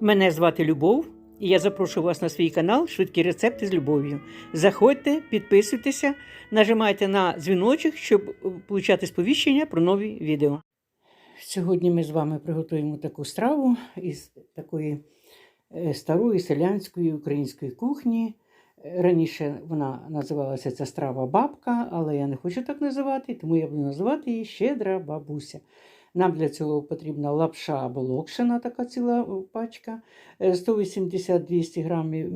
Мене звати Любов, і я запрошую вас на свій канал Швидкі рецепти з любов'ю. Заходьте, підписуйтеся, нажимайте на дзвіночок, щоб отримати сповіщення про нові відео. Сьогодні ми з вами приготуємо таку страву із такої е, старої селянської української кухні. Е, Раніше вона називалася ця страва бабка, але я не хочу так називати, тому я буду називати її щедра бабуся. Нам для цього потрібна лапша або локшина, така ціла е, пачка, е, 180-200 грамів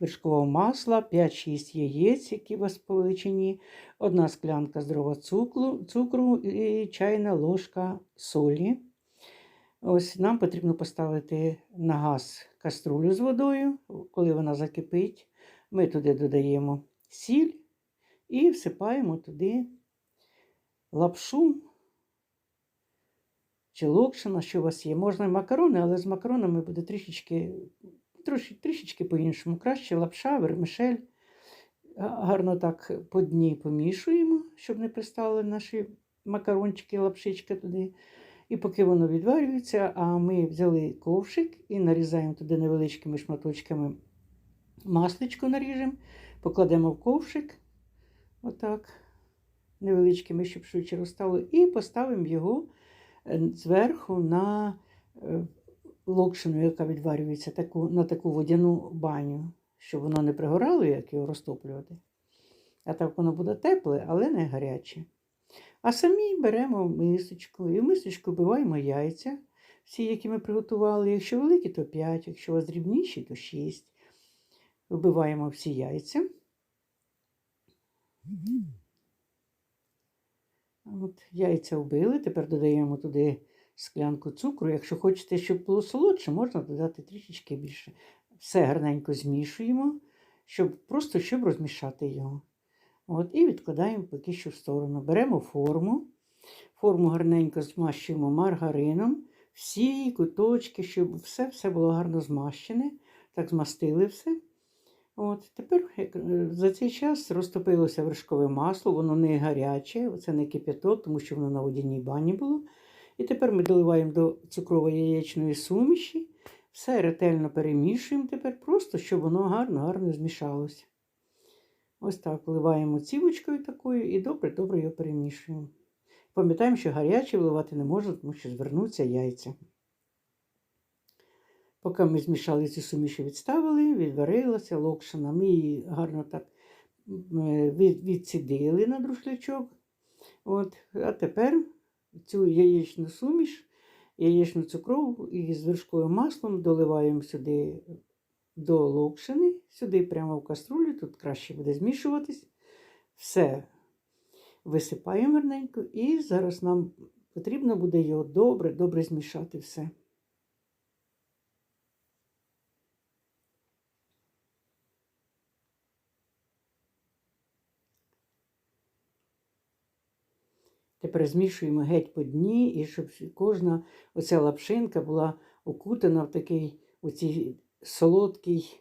вершкового масла, 5-6 яєць, які у вас величині, одна склянка здорового цукру, цукру і чайна ложка солі. Ось нам потрібно поставити на газ каструлю з водою. Коли вона закипить, ми туди додаємо сіль і всипаємо туди лапшу чи локшина, що у вас є. Можна макарони, але з макаронами буде трішечки, трошки, трішечки по-іншому. Краще лапша, вермишель. Гарно так по дні помішуємо, щоб не пристали наші макарончики, лапшички туди. І поки воно відварюється, а ми взяли ковшик і нарізаємо туди невеличкими шматочками масличко наріжемо, покладемо в ковшик, отак, невеличкими, щоб швидше розстало, і поставимо його зверху на е, локшину, яка відварюється таку, на таку водяну баню, щоб воно не пригорало, як його розтоплювати. А так воно буде тепле, але не гаряче. А самі беремо мисочку і в мисочку вбиваємо яйця, всі, які ми приготували. Якщо великі, то 5, якщо у вас дрібніші, то 6. Вбиваємо всі яйця. От, яйця вбили, тепер додаємо туди склянку цукру. Якщо хочете, щоб було солодше, можна додати трішечки більше. Все гарненько змішуємо, щоб, просто щоб розмішати його. От, і відкладаємо поки що в сторону. Беремо форму. Форму гарненько змащуємо маргарином. Всі куточки, щоб все, все було гарно змащене. Так змастили все. От, тепер е, за цей час розтопилося вершкове масло, воно не гаряче, це не кип'яток, тому що воно на водяній бані було. І тепер ми доливаємо до цукрової яєчної суміші, все ретельно перемішуємо тепер, просто щоб воно гарно-гарно змішалося. Ось так вливаємо цівочкою такою і добре-добре його перемішуємо. Пам'ятаємо, що гаряче вливати не можна, тому що звернуться яйця. Поки ми змішали цю суміш і відставили, відварилася локшина. Ми її гарно так е, від- відцідили на друшлячок. От. А тепер цю яєчну суміш, яєчну цукрову і з вершковим маслом доливаємо сюди до локшини, сюди прямо в каструлю, тут краще буде змішуватись. Все висипаємо гарненько, і зараз нам потрібно буде його добре, добре змішати все. Тепер змішуємо геть по дні, і щоб кожна оця лапшинка була окутана в такий оцій солодкій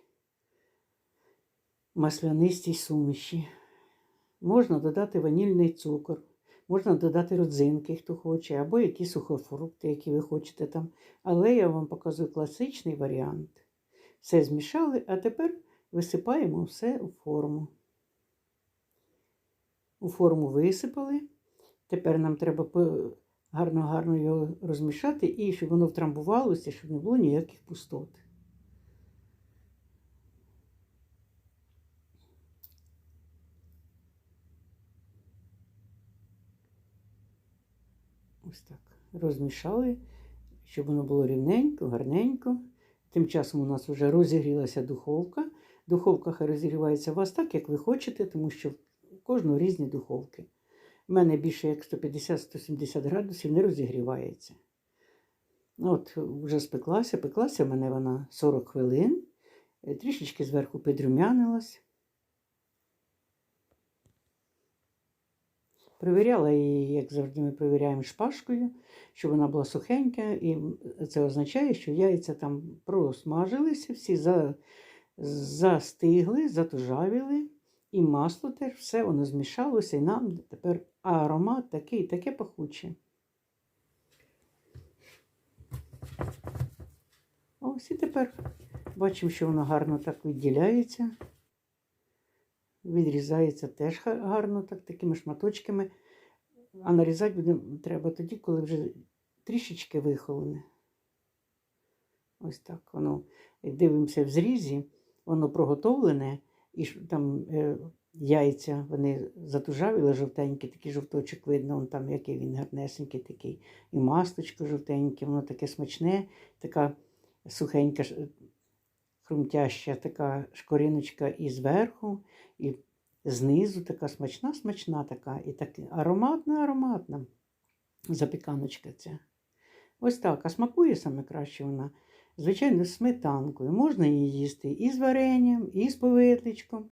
маслянистій суміші. Можна додати ванільний цукор, можна додати родзинки, хто хоче, або які сухофрукти, які ви хочете там. Але я вам показую класичний варіант. Все змішали, а тепер висипаємо все у форму. У форму висипали. Тепер нам треба гарно-гарно його розмішати і щоб воно втрамбувалося, щоб не було ніяких пустот. Ось так. Розмішали, щоб воно було рівненько, гарненько. Тим часом у нас вже розігрілася духовка. Духовка розігрівається у вас так, як ви хочете, тому що у кожного різні духовки. У мене більше як 150-170 градусів не розігрівається. Ну, От, вже спеклася, пеклася в мене вона 40 хвилин, Е, трішечки зверху підрумянилась. Перевіряла її, як завжди, ми перевіряємо шпажкою, щоб вона була сухенька, і це означає, що яйця там просмажилися, всі за, застигли, затужавіли. І масло теж все воно змішалося, і нам тепер аромат такий, таке пахуче. Ось і тепер бачимо, що воно гарно так відділяється. Відрізається теж гарно, так, такими шматочками. А нарізати буде, треба тоді, коли вже трішечки вихолоне. Ось так воно. Дивимося в зрізі, воно проготовлене, і там е, яйця вони затужавіли жовтенькі, такий жовточок видно, он там який він гарнесенький такий. І масточко жовтеньке, воно таке смачне, така сухенька, хрумтяща така шкориночка і зверху, і знизу така смачна, смачна така, і так ароматна, ароматна запіканочка ця. Ось так. А смакує саме краще вона, звичайно, сметанкою. Можна її їсти і з варенням, і з повидличком.